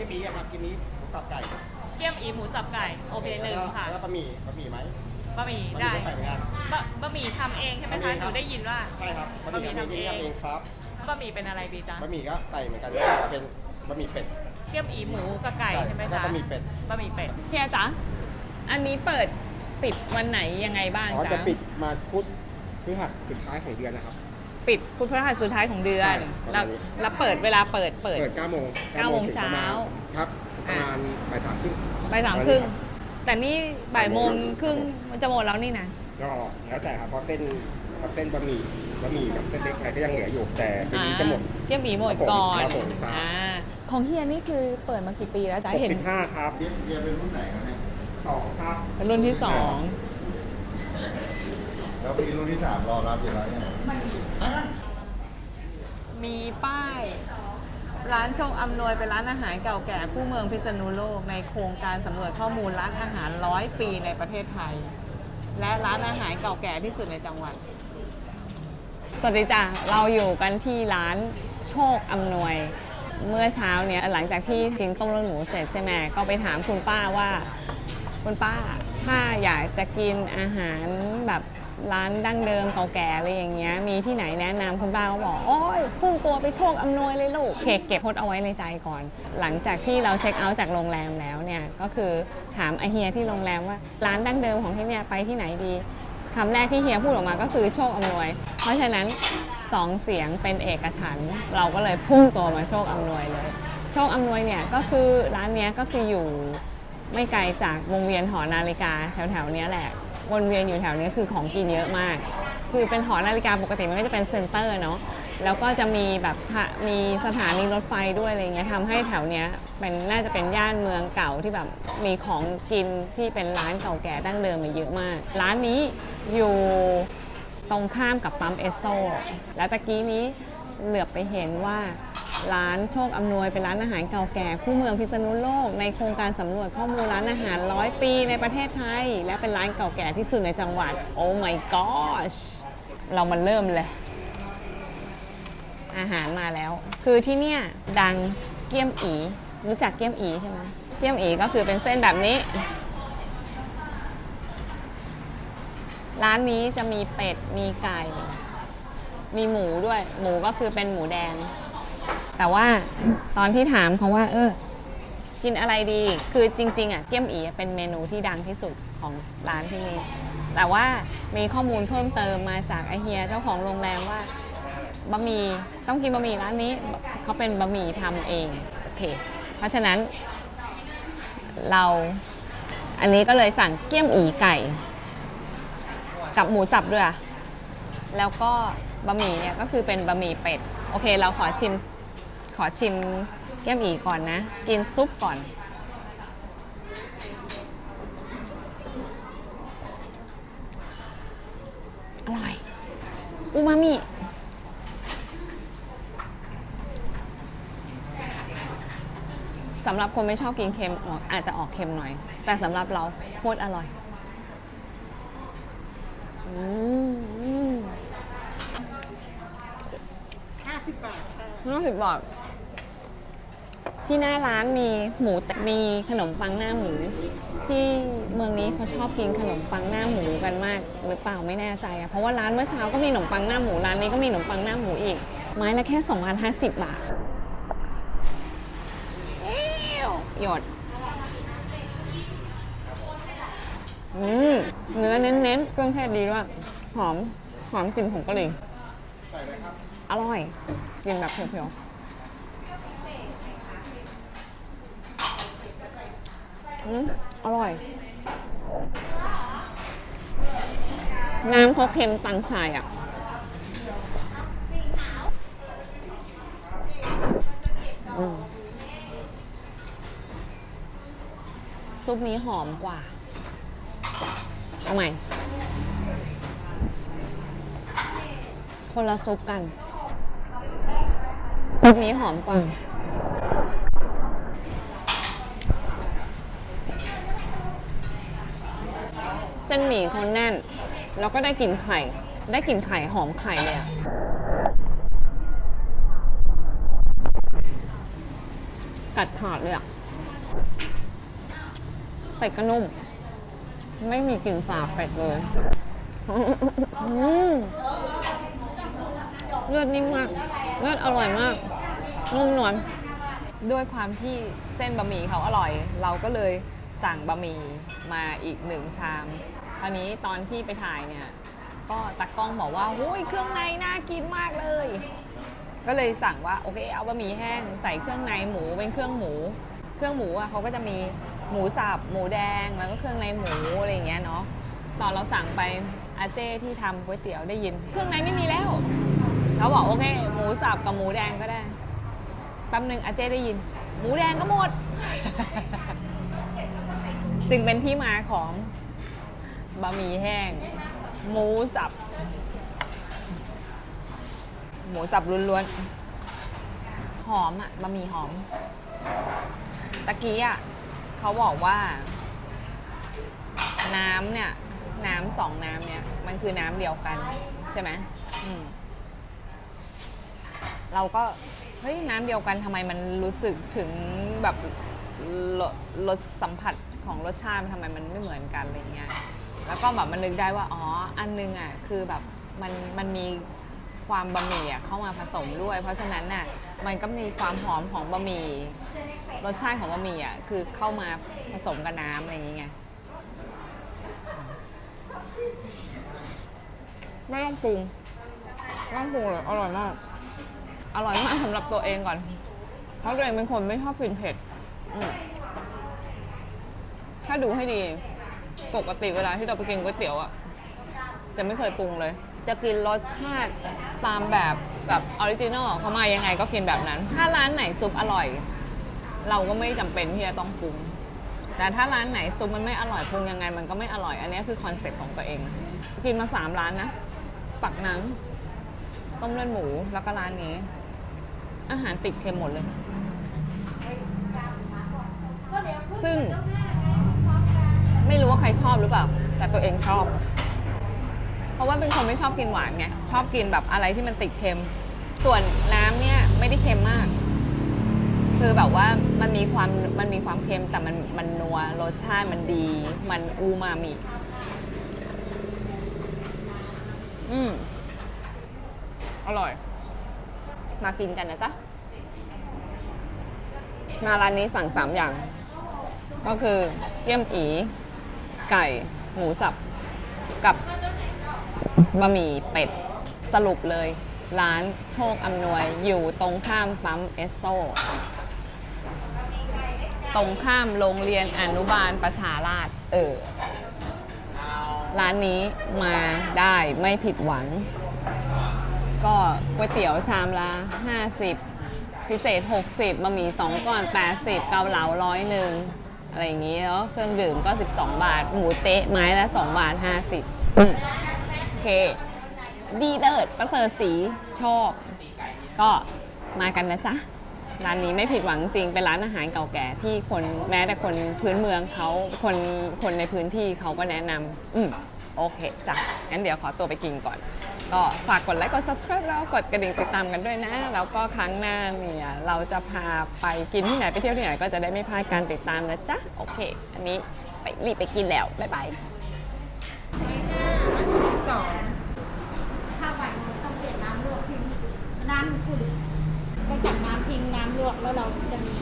กี้มีอะครับเกี้มีหมูสับไก่เกี๊ยมอีหมูสับไก่โอเคหนึ่งค่ะแล้วก็บะหมี่บะหมี่ไหมบะหมี่บะหได้มี่ก็ใส่เหมือนกันบะบะหมี่ทำเองใช่ไหมคะหนูได้ยินว่าใช่ครับบะหมี่ทำเองทำเองครับบะหมี่เป็นอะไรดีจ๊ะบะหมี่ก็ใส่เหมือนกันเป็นบะหมี่เป็ดเกี๊ยมอีหมูกับไก่ใช่ไหมแล้วจ๊ะก็บะหมี่เป็ดบะหมี่เป็ดเฮียจ๊ะอันนี้เปิดปิดวันไหนยังไงบ้างอ๋อจ๊ะจะปิดมาพุธพฤหัสสุดท้ายของเดือนนะครับ ปิดพุธพฤหัสสุดท้ายของเดือน ใช่ประมาณแล้วนี้ แล้วเปิดเวลาเปิดเปิด เปิด9โมงเก้าโมงถึประณเช้า ครับ ประมาณบ่ายสามครึ่งบ่ายสามครึ่ง แต่นี่บ่ายโมงครึ่งมันจะหมดแล้วนี่นะ ก็แล้วแต่ครับเพราะเส้นเพราะเส้นบะหมี่บะหมี่กับเส้นเล็กอะไรก็ยังเหลืออยู่แต่ทีนี้จะหมด เยี่ยมหมีหมดก่อนครับผมครับ อ่าของเฮียนี่คือเปิดมากี่ปีแล้วจ๊ะเห็น65ครับเยียเป็นรุ่นไหนครับเนี่ยสองครับเป็นรุ่นที่สอง แล้วปีรุ่นที่สามรอรับอยู่แล้วเนี่ยมีป้าย ร้านโชคอำนวยเป็นร้านอาหารเก่าแก่คู่เมืองพิษณุโลกในโครงการสำรวจข้อมูลร้านอาหารร้อยปีในประเทศไทย และร้านอาหารเก่าแก่ที่สุดในจังหวัด สวัสดีจ้ะเราอยู่กันที่ร้านโชคอำนวย เมื่อเช้าเนี้ยหลังจากที่กินต้มเลือดหมูเสร็จใช่ไหมก็ไปถามคุณป้าว่า คุณป้าถ้าอยากจะกินอาหารแบบ ร้านดั้งเดิมเก่าแก่อะไรอย่างเงี้ยมีที่ไหนแนะนำคุณป้าก็บอกโอ้ยพุ่งตัวไปโชคอำนวยเลยลูกเคเก็บพดเอาไว้ในใจก่อน หลังจากที่เราเช็คเอาท์จากโรงแรมแล้วเนี่ยก็คือถามไอเฮียที่โรงแรมว่าร้านดั้งเดิมของที่เนี่ยไปที่ไหนดีคำแรกที่เฮียพูดออกมาก็คือโชคอำนวย เพราะฉะนั้นสองเสียงเป็นเอกฉันท์เราก็เลยพุ่งตัวมาโชคอำนวยเลย โชคอำนวยเนี่ยก็คือร้านเนี้ยก็คืออยู่ไม่ไกลจากวงเวียนหอนาฬิกาแถวๆเนี้ยแหละ วนเวียนอยู่แถวนี้คือของกินเยอะมาก คือเป็นหอนาฬิกาปกติมันก็จะเป็นเซ็นเตอร์เนาะแล้วก็จะมีแบบมีสถานีรถไฟด้วยอะไรเงี้ยทำให้แถวเนี้ยเป็นน่าจะเป็นย่านเมืองเก่าที่แบบมีของกินที่เป็นร้านเก่าแก่ดั้งเดิมมาเยอะมาก ร้านนี้อยู่ตรงข้ามกับปั๊มเอสโซ แล้วตะกี้นี้เหลือบไปเห็นว่า ร้านโชคอำนวยเป็นร้านอาหารเก่าแก่คู่เมืองพิษณุโลก ในโครงการสำรวจข้อมูลร้านอาหารร้อยปีในประเทศไทย และเป็นร้านเก่าแก่ที่สุดในจังหวัด โอ้ my gosh เรามาเริ่มเลย อาหารมาแล้ว คือที่เนี่ยดังเกี๊ยมอี รู้จักเกี๊ยมอีใช่ไหมเกี๊ยมอีก็คือเป็นเส้นแบบนี้ ร้านนี้จะมีเป็ดมีไก่ มีหมูด้วย หมูก็คือเป็นหมูแดง แต่ว่าตอนที่ถามเขาว่า เออ กินอะไรดี คือจริง ๆ อะเกี๊ยมอีเป็นเมนูที่ดังที่สุดของร้านที่นี่แต่ว่ามีข้อมูลเพิ่มเติมมาจากไอเฮียเจ้าของโรงแรมว่าบะหมี่ต้องกินบะหมี่ร้านนี้เขาเป็นบะหมี่ทำเองโอเค เพราะฉะนั้น เราอันนี้ก็เลยสั่งเกี๊ยมอีไก่ กับหมูสับด้วยแล้วก็บะหมี่เนี่ยก็คือเป็นบะหมี่เป็ด โอเค เราขอชิม อชิมแก้มอีก่อนนะ กินซุปก่อน อร่อย อูมามิสำหรับคนไม่ชอบกินเค็มอาจจะออกเค็มหน่อย แต่สำหรับเราโคตรอร่อยอืม50บาทห้าสิบบาท ที่หน้าร้านมีหมูมีขนมปังหน้าหมู ที่เมืองนี้เขาชอบกินขนมปังหน้าหมูกันมากหรือเปล่าไม่แน่ใจอะเพราะว่าร้านเมื่อเช้าก็มีขนมปังหน้าหมูร้านนี้ก็มีขนมปังหน้าหมูอีก ไม้ละแค่2,050บาทเอ้วหยดอืมเนื้อเน้นๆเครื่องเทศดีด้วยหอมหอมกลิ่นผงกะหรี่อร่อยกินแบบเพียวๆ อืมอร่อย น้ำเขาเค็มตังชายอะ ซุปนี้หอมกว่า เอาใหม่ คนละซุปกัน ซุปนี้หอมกว่า ส้นหมี่เขาแน่น แล้วก็ได้กลิ่นไข่ ได้กลิ่นไข่หอมไข่เลยอะกัดขาดเลยอะเป็ดก็นุ่ม ไม่มีกลิ่นสาบเป็ดเลยเลือดนิ่มมาก เลือดอร่อยมาก นุ่มนวลด้วยความที่เส้นบะหมี่เขาอร่อย เราก็เลย สั่งบะหมี่มาอีกหนึ่งชามคราวนี้ตอนที่ไปถ่ายเนี่ย ก็ตากล้องบอกว่าโอ้ยเครื่องในน่ากินมากเลย ก็เลยสั่งว่าโอเคเอาบะหมี่แห้งใส่เครื่องในหมูเป็นเครื่องหมู เครื่องหมูอะเขาก็จะมีหมูสับหมูแดงแล้วก็เครื่องในหมูอะไรอย่างเงี้ยเนาะตอนเราสั่งไปอาเจ้ที่ทำก๋วยเตี๋ยวได้ยิน เครื่องในไม่มีแล้วเราบอกโอเค หมูสับกับหมูแดงก็ได้แป๊บหนึ่งอาเจ้ได้ยิน หมูแดงก็หมด จึงเป็นที่มาของบะหมี่แห้ง หมูสับ หมูสับล้วนๆ หอมอะบะหมี่หอม ตะกี้อะเขาบอกว่า น้ำเนี่ย น้ำสองน้ำเนี่ย มันคือน้ำเดียวกัน ใช่ไหมอืมเราก็ เฮ้ย น้ำเดียวกันทำไมมันรู้สึกถึงแบบรสรสสัมผัส ของรสชาติมันทำไมมันไม่เหมือนกันอะไรเงี้ยแล้วก็แบบมันนึกได้ว่าอ๋ออันนึงอะคือแบบมันมันมีความบะหมี่อะเข้ามาผสมด้วย เพราะฉะนั้นน่ะมันก็มีความหอมของบะหมี่รสชาติของบะหมี่อะคือเข้ามาผสมกับน้ำอะไรอย่างเงี้ยไม่ต้องปรุงไม่ต้องปรุงเลยอร่อยมากอร่อยมากสำหรับตัวเองก่อน เพราะตัวเองเป็นคนไม่ชอบกินเผ็ด อืม ถ้าดูให้ดี ปกติเวลาที่เราไปกินก๋วยเตี๋ยวอะจะไม่เคยปรุงเลย จะกินรสชาติตามแบบแบบออริจินอลเขามายังไงก็กินแบบนั้น ถ้าร้านไหนซุปอร่อย เราก็ไม่จำเป็นที่จะต้องปรุง แต่ถ้าร้านไหนซุปมันไม่อร่อยปรุงยังไง มันก็ไม่อร่อย อันนี้คือคอนเซ็ปต์ของตัวเอง กินมาสามร้านนะ ปักหนัง ต้มเลือดหมู แล้วก็ร้านนี้ อาหารติดเค็มหมดเลย ซึ่ง รู้ว่าใครชอบหรือเปล่า แต่ตัวเองชอบ เพราะว่าเป็นคนไม่ชอบกินหวานไง ชอบกินแบบอะไรที่มันติดเค็ม ส่วนน้ำเนี่ยไม่ได้เค็มมาก คือแบบว่ามันมีความมันมีความเค็มแต่มันมันนัวรสชาติมันดี มันอูมามิ อืมอร่อย มากินกันนะจ๊ะ มาร้านนี้สั่งสามอย่าง ก็คือเยี่ยมอี ไก่หมูสับกับบะหมี่เป็ดสรุปเลย ร้านโชคอำนวยอยู่ตรงข้ามปั๊มเอสโซ ตรงข้ามโรงเรียนอนุบาลประชาราษฎร์เออ ร้านนี้มาได้ไม่ผิดหวัง ก็ก๋วยเตี๋ยวชามละ 50 พิเศษ 60บะหมี่2ก้อน 80 เกาเหลาร้อยหนึ่ง อะไรอย่างนี้แล้วเครื่องดื่มก็ 12 บาท หมูเต๊ะไม้ละ 2 บาท 50อืมโอเค ดีเลิศประเสริฐสีชอบ ก็มากันนะจ๊ะ ร้านนี้ไม่ผิดหวังจริง เป็นร้านอาหารเก่าแก่ที่คนแม้แต่คนพื้นเมืองเขาคนคนในพื้นที่เขาก็แนะนำอืมโอเคจ้ะงั้นเดี๋ยวขอตัวไปกินก่อน ก็ฝากกดไลค์กด subscribe แล้วกดกระดิ่งติดตามกันด้วยนะ แล้วก็ครั้งหน้าเนี่ยเราจะพาไปกินที่ไหนไปเที่ยวที่ไหนก็จะได้ไม่พลาดการติดตามนะจ๊ะ โอเค อันนี้ไปรีบไปกินแล้ว บ๊ายบายสองถ้าไหวต้องเปลี่ยนน้ำลวกทิ้งน้ำขุ่นก็จากน้ำทิ้งน้ำลวกแล้วเราจะมี